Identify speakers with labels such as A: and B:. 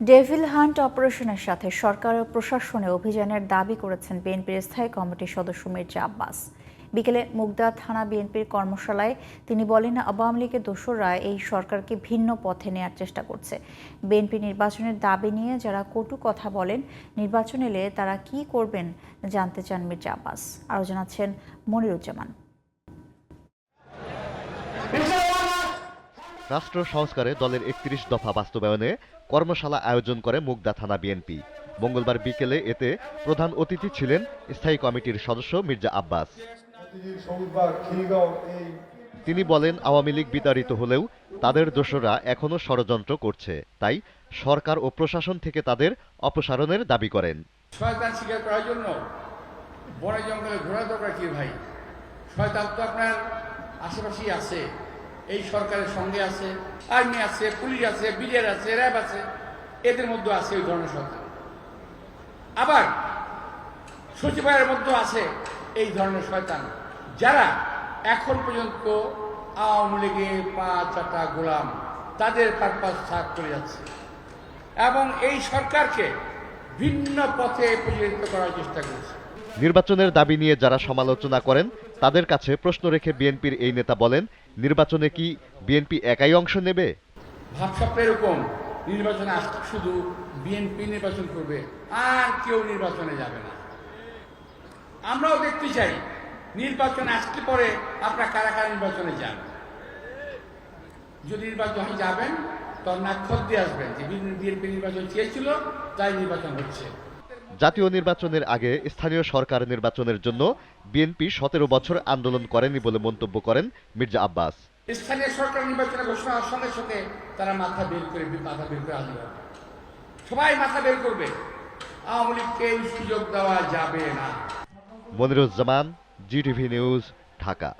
A: Devil hunt অপারেশনের সাথে সরকার ও প্রশাসনে অভিযানের দাবি করেছেন বিএনপির স্থায়ী কমিটির সদস্য মির্জা আব্বাস। বিকেলে মুগদা থানা বিএনপির কর্মশালায় তিনি বলেন, আওয়ামী লীগের দোসররা এই সরকারকে ভিন্ন পথে নেয়ার চেষ্টা করছে। বিএনপি নির্বাচনের দাবি নিয়ে যারা কটু কথা বলেন, নির্বাচন এলে তারা কি করবেন জানতে চান মির্জা আব্বাস। আরও জানাচ্ছেন মনিরুজ্জামান।
B: রাষ্ট্র সংস্কারে দলের একত্রিশ দফা বাস্তবায়নে কর্মশালা আয়োজন করে মুগদা থানা বিএনপি। মঙ্গলবার বিকেলে এতে প্রধান অতিথি ছিলেন স্থায়ী কমিটির সদস্য মির্জা আব্বাস। তিনি বলেন, আওয়ামী লীগ বিতাড়িত হলেও তাদের দোসররা এখনও ষড়যন্ত্র করছে। তাই সরকার ও প্রশাসন থেকে তাদের অপসারণের দাবি করেন।
C: আশেপাশেই আছে। এই সরকারের সঙ্গে আছে, আর্মি আছে, পুলিশ আছে বিডিআর আছে, র্যাব আছে, এদের মধ্যে আছে ওই ধরনের শয়তান আবার সচিবালয়ের মধ্যে আছে এই ধরনের শয়তান, যারা এখন পর্যন্ত আওয়ামী লীগের পাঁচ চারটা গোলাম, তাদের পারপাস সাফ করে যাচ্ছে। এবং এই সরকারকে ভিন্ন পথে পরিচালিত করার চেষ্টা করেছে।
B: নির্বাচনের দাবি নিয়ে যারা সমালোচনা করেন, তাদের কাছে প্রশ্ন রেখে বিএনপির এই নেতা বলেন নির্বাচনে কি বিএনপি একাই অংশ নেবে?
C: ভাবসাবটা এরকম, নির্বাচনে শুধু বিএনপি নির্বাচন করবে, আর কেউ নির্বাচনে যাবে না। আমরাও দেখতে চাই, নির্বাচনে আসতে পরে আপনারা কারা কারা নির্বাচনে যান। যদি নির্বাচনে যাবেন, তখন নাক্ষর দিয়ে আসবেন যে বিএনপি নির্বাচন চেয়েছিল, তাই নির্বাচন হচ্ছে।
B: জাতীয় নির্বাচনের আগে স্থানীয় সরকার নির্বাচনের জন্য বিএনপি সতেরো বছর আন্দোলন করেনি বলে মন্তব্য করেন মির্জা আব্বাস।
C: স্থানীয় সরকার নির্বাচনের ঘোষণা হওয়ার সঙ্গে সঙ্গে তারা মাথা বের করে মাথা বের করে হবে সবাই মাথা বের করবে। আওয়ামী লীগকে সুযোগ দেওয়া যাবে না।
B: Moniruzzaman GTV news Dhaka.